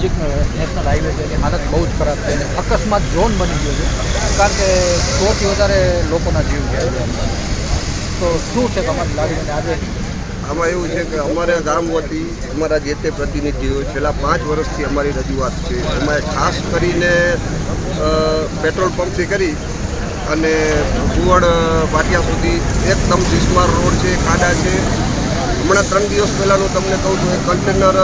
નજીકનો national highway છે, એની હાલત બહુ જ ખરાબ છે અકસ્માત ઝોન બની ગયો છે, કારણ કે સોથી વધારે લોકોના જીવ ગયા છે. તો શું છે તમારી લાગણી? આજે આમાં એવું છે કે અમારા ગામ વતી અમારા જે તે પ્રતિનિધિઓ છેલ્લા પાંચ વર્ષથી અમારી રજૂઆત છે. એમાં ખાસ કરીને પેટ્રોલ પંપથી કરી અને કુવડ વાટિયા સુધી એકદમ બિસ્માર રોડ છે, ખાડા છે. હમણાં ત્રણ દિવસ પહેલાંનું તમને કહું છું, એક કન્ટેનર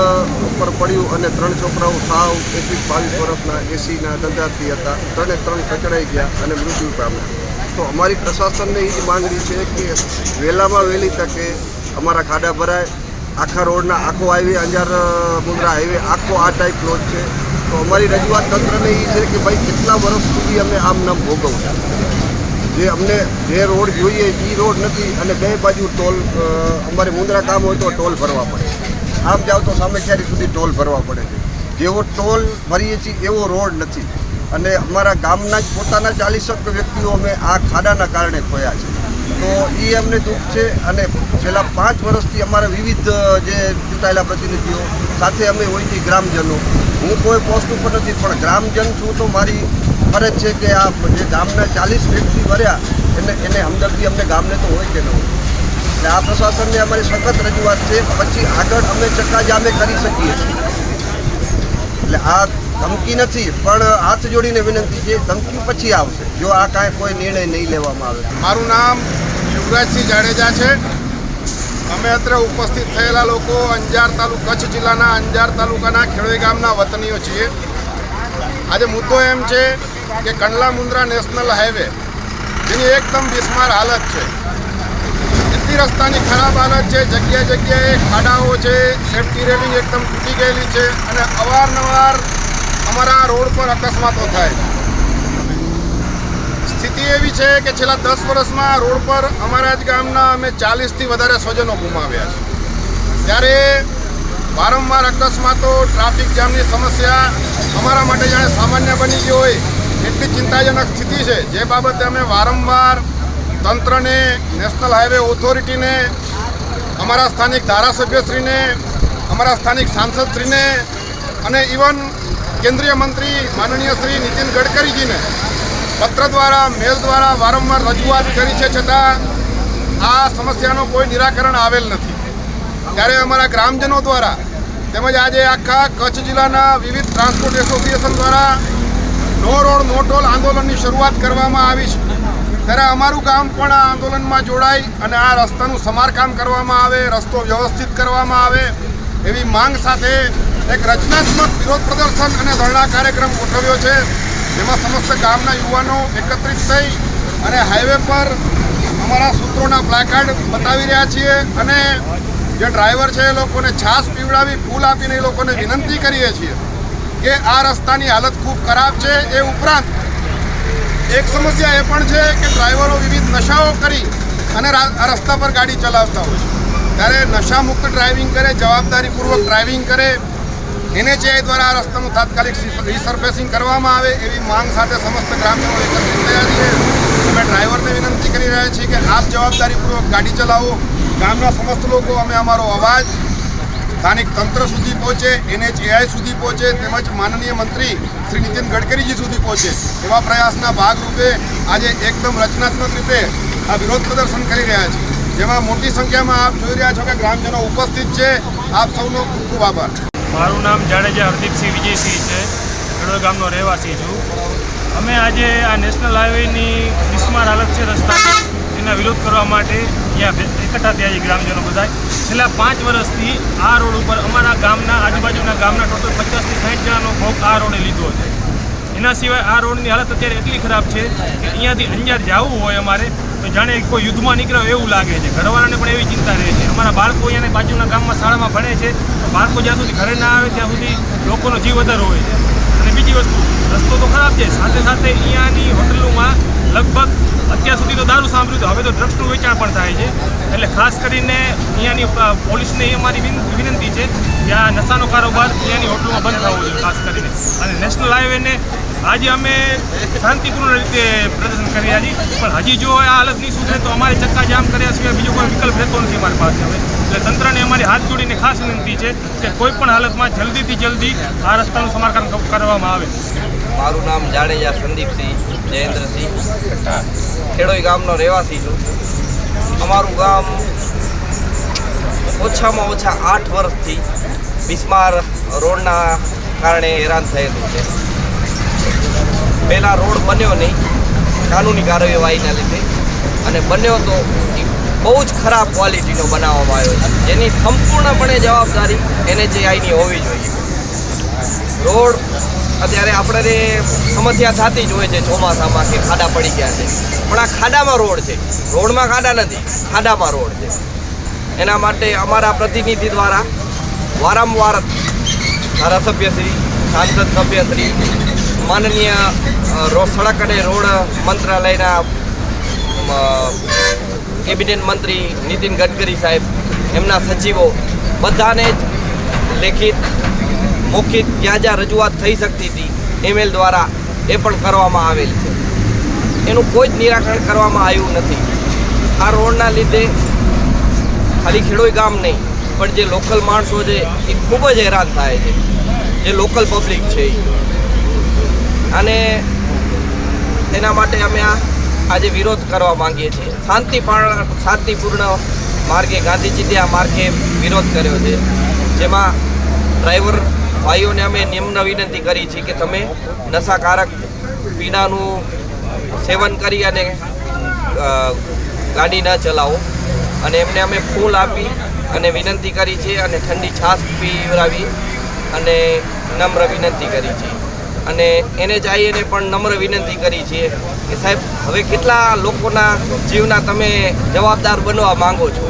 ઉપર પડ્યું અને ત્રણ છોકરાઓ સાવ એકવીસ, બાવીસ વર્ષના એસીના ધંધાથી હતા. ત્રણે ત્રણ કચડાઈ ગયા અને મૃત્યુ પામ્યા. તો અમારી પ્રશાસનને એ જ માંગણી છે કે વહેલામાં વહેલી તકે અમારા ખાડા ભરાય. આખા રોડના આખો હાઈવે, અંજાર મુંદ્રા હાઈવે, આખો આ ટાઈપ રોડ છે. તો અમારી રજૂઆત તંત્રને એ છે કે ભાઈ, કેટલા વર્ષ સુધી અમે આમ નામ ભોગવશું? જે અમને જે રોડ જોઈએ એ રોડ નથી અને બે બાજુ ટોલ અમારે મુંદ્રા કામ હોય તો ટોલ ભરવા પડે. આમ જાઓ તો સામેખ્યારી સુધી ટોલ ભરવા પડે છે. જેવો ટોલ ભરીએ છીએ, એવો રોડ નથી. અને અમારા ગામના જ, પોતાના ચાલીસક વ્યક્તિઓ અમે આ ખાડાના કારણે ખોયા છે. તો એ અમને દુઃખ છે અને છેલ્લા પાંચ વર્ષથી અમારા વિવિધ જે ચૂંટાયેલા પ્રતિનિધિઓ સાથે અમે હોય છીએ ગ્રામજનો. હું કોઈ પોસ્ટ ઉપર નથી, પણ ગ્રામજન છું તો મારી ફરજ છે કે આ જે ગામના ચાલીસ વ્યક્તિ ભર્યા એને એને હમદર્દી અમને ગામને તો હોય કે ન હોય. એટલે આ પ્રશાસનને અમારી સખત રજૂઆત છે, પછી આગળ અમે ચક્કાજામે કરી શકીએ એટલે આ ધમકી નથી, પણ હાથ જોડીને વિનંતી છે, ધમકી પછી આવશે. જો આ કાંઈ કોઈ નિર્ણય નહીં લેવામાં આવે. મારું નામ યુવરાજસિંહ જાડેજા છે. અમે અત્રે ઉપસ્થિત થયેલા લોકો અંજાર તાલુક, કચ્છ જિલ્લાના અંજાર તાલુકાના ખેડોઈ ગામના વતનીઓ છીએ. આજે મુદ્દો એમ છે કે કંડલા મુન્દ્રા નેશનલ હાઈવે. જેની એકદમ બિસ્માર હાલત છે. એટલી રસ્તાની ખરાબ હાલત છે જગ્યા જગ્યાએ ખાડાઓ છે સેફટી રેલિંગ એકદમ તૂટી ગયેલી છે અને અવારનવાર અમારા રોડ પર અકસ્માતો થાય. સ્થિતિ એવી છે કે છેલ્લા દસ વર્ષમાં રોડ પર અમારા જ ગામના અમે ચાલીસથી વધારે સ્વજનો ગુમાવ્યા છે. ત્યારે વારંવાર અકસ્માતો, ટ્રાફિક જામની સમસ્યા અમારા માટે જાણે સામાન્ય બની ગઈ હોય એટલી ચિંતાજનક સ્થિતિ છે. જે બાબતે અમે વારંવાર તંત્રને, નેશનલ હાઈવે ઓથોરિટીને, અમારા સ્થાનિક ધારાસભ્યશ્રીને, અમારા સ્થાનિક સાંસદશ્રીને અને ઇવન કેન્દ્રીય મંત્રી માનનીય શ્રી નીતિન ગડકરીજીને પત્ર દ્વારા, મેલ દ્વારા વારંવાર રજૂઆત કરી છે છતાં આ સમસ્યાનું કોઈ નિરાકરણ આવેલ નથી. ત્યારે અમારા ગ્રામજનો દ્વારા તેમજ આજે આખા કચ્છ જિલ્લાના વિવિધ ટ્રાન્સપોર્ટ એસોસિએશન દ્વારા નો રોડ નો ટોલ આંદોલનની શરૂઆત કરવામાં આવી છે. ત્યારે અમારું ગામ પણ આ આંદોલનમાં જોડાઈ અને આ રસ્તાનું સમારકામ કરવામાં આવે, રસ્તો વ્યવસ્થિત કરવામાં આવે એવી માંગ સાથે એક રચનાત્મક વિરોધ પ્રદર્શન અને ધરણા કાર્યક્રમ ગોઠવ્યો છે. જેમાં સમસ્ત ગામના યુવાનો એકત્રિત થઈ અને હાઈવે પર અમારા સૂત્રોના પ્લાકાર્ડ બતાવી રહ્યા છીએ અને જે ડ્રાઈવર છે એ લોકોને છાસ પીવડાવી, ફૂલ આપીને એ લોકોને વિનંતી કરીએ છીએ. કે આ રસ્તાની હાલત ખૂબ ખરાબ છે. એ ઉપરાંત એક સમસ્યા એ પણ છે કે ડ્રાઈવરો વિવિધ નશાઓ કરી અને રસ્તા પર ગાડી ચલાવતા હોય ત્યારે નશામુક્ત ડ્રાઇવિંગ કરે, જવાબદારીપૂર્વક ડ્રાઇવિંગ કરે એનએચએઆઈ દ્વારા આ રસ્તાનું તાત્કાલિક રિસર્ફેસિંગ કરવામાં આવે એવી માંગ સાથે સમસ્ત ગ્રામજનો એકત્રિત થયા છીએ અમે ડ્રાઈવરને વિનંતી કરી રહ્યા છીએ કે આપ જવાબદારીપૂર્વક ગાડી ચલાવો. ગામના સમસ્ત લોકો, અમે અમારો અવાજ સ્થાનિક તંત્ર સુધી પહોંચે એનએચએઆઈ સુધી પહોંચે, તેમજ માનનીય મંત્રી શ્રી નીતિન ગડકરીજી સુધી પહોંચે. એવા પ્રયાસના ભાગરૂપે આજે એકદમ રચનાત્મક રીતે આ વિરોધ પ્રદર્શન કરી રહ્યા છે. જેમાં મોટી સંખ્યામાં આપ જોઈ રહ્યા છો કે ગ્રામજનો ઉપસ્થિત છે. આપ સૌનો ખૂબ ખૂબ આભાર. મારું નામ જાડેજા હરદીપસિંહ વિજયસિંહ છે. ખેડૂત ગામનો રહેવાસી છું. અમે આજે આ નેશનલ હાઈવેની બિસ્માર હાલત છે રસ્તાની. એના વિરોધ કરવા માટે ત્યાં એકઠા થયા છે ગ્રામજનો બધા છેલ્લા પાંચ વર્ષથી આ રોડ ઉપર અમારા ગામના આજુબાજુના ગામના ટોટલ પચાસથી સાઠ જણાનો ભોગ આ રોડે લીધો છે. એના સિવાય આ રોડની હાલત અત્યારે એટલી ખરાબ છે કે અહીંયાથી અંજાર જવું હોય અમારે, તો જાણે કોઈ યુદ્ધમાં નીકળ્યો એવું લાગે છે. ઘરવાળાને પણ એવી ચિંતા રહે છે. અમારા બાળકો અહીંયાને બાજુના ગામમાં શાળામાં ભણે છે, તો બાળકો જ્યાં સુધી ઘરે ના આવે ત્યાં સુધી લોકોનો જીવ વધારો હોય છે. અને બીજી વસ્તુ, રસ્તો તો ખરાબ છે. સાથે સાથે અહીંયાની હોટલોમાં લગભગ અત્યાર સુધી તો દારૂ સાંભળ્યું તો હવે તો ડ્રગ્સનું વેચાણ પણ થાય છે. એટલે ખાસ કરીને અહીંયાની પોલીસને એ અમારી વિનંતી છે કે આ નશાનો કારોબાર અહીંયાની હોટલમાં બંધ થવો જોઈએ, ખાસ કરીને. અને નેશનલ હાઈવેને આજે અમે શાંતિપૂર્ણ રીતે પ્રદર્શન કરી છીએ. પણ હજી જો આ હાલત નહીં સુધરે તો અમારે ચક્કા જામ કર્યા સિવાય બીજો કોઈ વિકલ્પ રહેતો નથી અમારી પાસે હવે. એટલે તંત્રને અમારી હાથ જોડીને ખાસ વિનંતી છે કે કોઈ પણ હાલતમાં જલ્દીથી જલ્દી આ રસ્તાનું સમારકામ કરવામાં આવે. મારું નામ જાડેજા સંદીપસિંહ. જયેન્દ્રસિંહ ખેડોઈ ગામનો રહેવાસી છું. અમારું ગામ ઓછામાં ઓછા આઠ વર્ષથી બિસ્માર રોડના કારણે હેરાન થયેલું છે. પહેલાં રોડ બન્યો નહીં, કાનૂની કાર્યવાહીના લીધે. અને બન્યો તો એ બહુ જ ખરાબ ક્વોલિટીનો બનાવવામાં આવ્યો છે. જેની સંપૂર્ણપણે જવાબદારી એનએચએઆઈની હોવી જોઈએ. રોડ અત્યારે આપણે સમસ્યા થતી જ હોય છે ચોમાસામાં કે ખાડા પડી ગયા છે. પણ આ ખાડામાં રોડ છે. રોડમાં ખાડા નથી, ખાડામાં રોડ છે. એના માટે અમારા પ્રતિનિધિ દ્વારા વારંવાર ધારાસભ્યશ્રી સાંસદ સભ્યશ્રી માનનીય સડક અને રોડ મંત્રાલયના કેબિનેટ મંત્રી નીતિન ગડકરી સાહેબ, એમના સચિવો બધાને જ લેખિત મૌખિક જ્યાં જ્યાં રજૂઆત થઈ શકતી હતી ઈમેલ દ્વારા એ પણ કરવામાં આવેલ છે. એનું કોઈ જ નિરાકરણ કરવામાં આવ્યું નથી. આ રોડના લીધે ખાલી ખેડોઈ ગામ નહીં, પણ જે લોકલ માણસો છે, એ ખૂબ જ હેરાન થાય છે. જે લોકલ પબ્લિક છે અને એના માટે અમે આ આજે વિરોધ કરવા માંગીએ છીએ. શાંતિ શાંતિપૂર્ણ માર્ગે ગાંધીજી આ માર્ગે વિરોધ કર્યો છે. જેમાં ડ્રાઈવર ભાઈઓને અમે નિમ્ન વિનંતી કરી છે કે તમે નશાકારક પીણાનું સેવન કરી અને ગાડી ન ચલાવો. અને એમને અમે ફૂલ આપી અને વિનંતી કરી છે અને ઠંડી છાશ પીવડાવી અને નમ્ર વિનંતી કરી છે. અને એને ચાહીએને પણ નમ્ર વિનંતી કરી છે કે સાહેબ, હવે કેટલા લોકોના જીવના તમે જવાબદાર બનવા માંગો છો?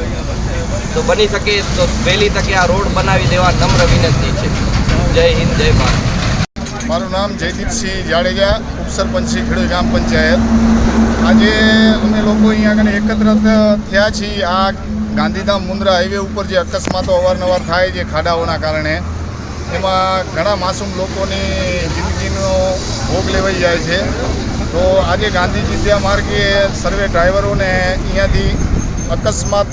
તો બની શકે તો વહેલી તકે આ રોડ બનાવી દેવા નમ્ર વિનંતી છે. જય હિન્દ, જય ભારત. મારું નામ જયદીપસિંહ જાડેજા, ઉપસરપંચ શ્રી ગ્રામ પંચાયત. આજે અમે લોકો અહીંયા આગળ એકત્ર થયા છીએ. આ ગાંધીધામ મુન્દ્રા હાઈવે ઉપર જે અકસ્માતો અવારનવાર થાય છે ખાડાઓના કારણે, એમાં ઘણા માસૂમ લોકોની જિંદગીનો ભોગ લેવાઈ જાય છે. તો આજે ગાંધીજી ત્યાં માર્ગે સર્વે ડ્રાઈવરોને અહીંયાથી અકસ્માત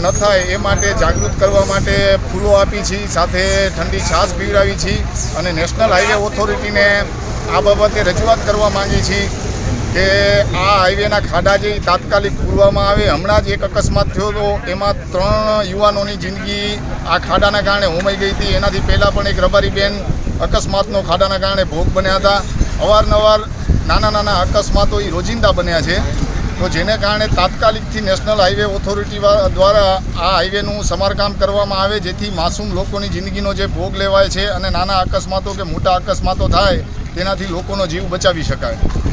ન થાય એ માટે જાગૃત કરવા માટે ફૂલો આપી છીએ સાથે ઠંડી છાશ પીવડાવી છે અને નેશનલ હાઈવે ઓથોરિટીને આ બાબતે રજૂઆત કરવા માંગીએ છીએ કે આ હાઈવેના ખાડા જે તાત્કાલિક પૂરવામાં આવે, હમણાં જ એક અકસ્માત થયો હતો, એમાં ત્રણ યુવાનોની જિંદગી આ ખાડાના કારણે હોમાઈ ગઈ હતી. એનાથી પહેલાં પણ એક રબારીબેન અકસ્માતનો ખાડાના કારણે ભોગ બન્યા હતા. અવારનવાર નાના નાના અકસ્માતો એ રોજિંદા બન્યા છે. તો જેને કારણે તાત્કાલિકથી નેશનલ હાઈવે ઓથોરિટી દ્વારા આ હાઈવેનું સમારકામ કરવામાં આવે, જેથી માસૂમ લોકોની જિંદગીનો જે ભોગ લેવાય છે અને નાના અકસ્માતો કે મોટા અકસ્માતો થાય, તેનાથી લોકોનો જીવ બચાવી શકાય.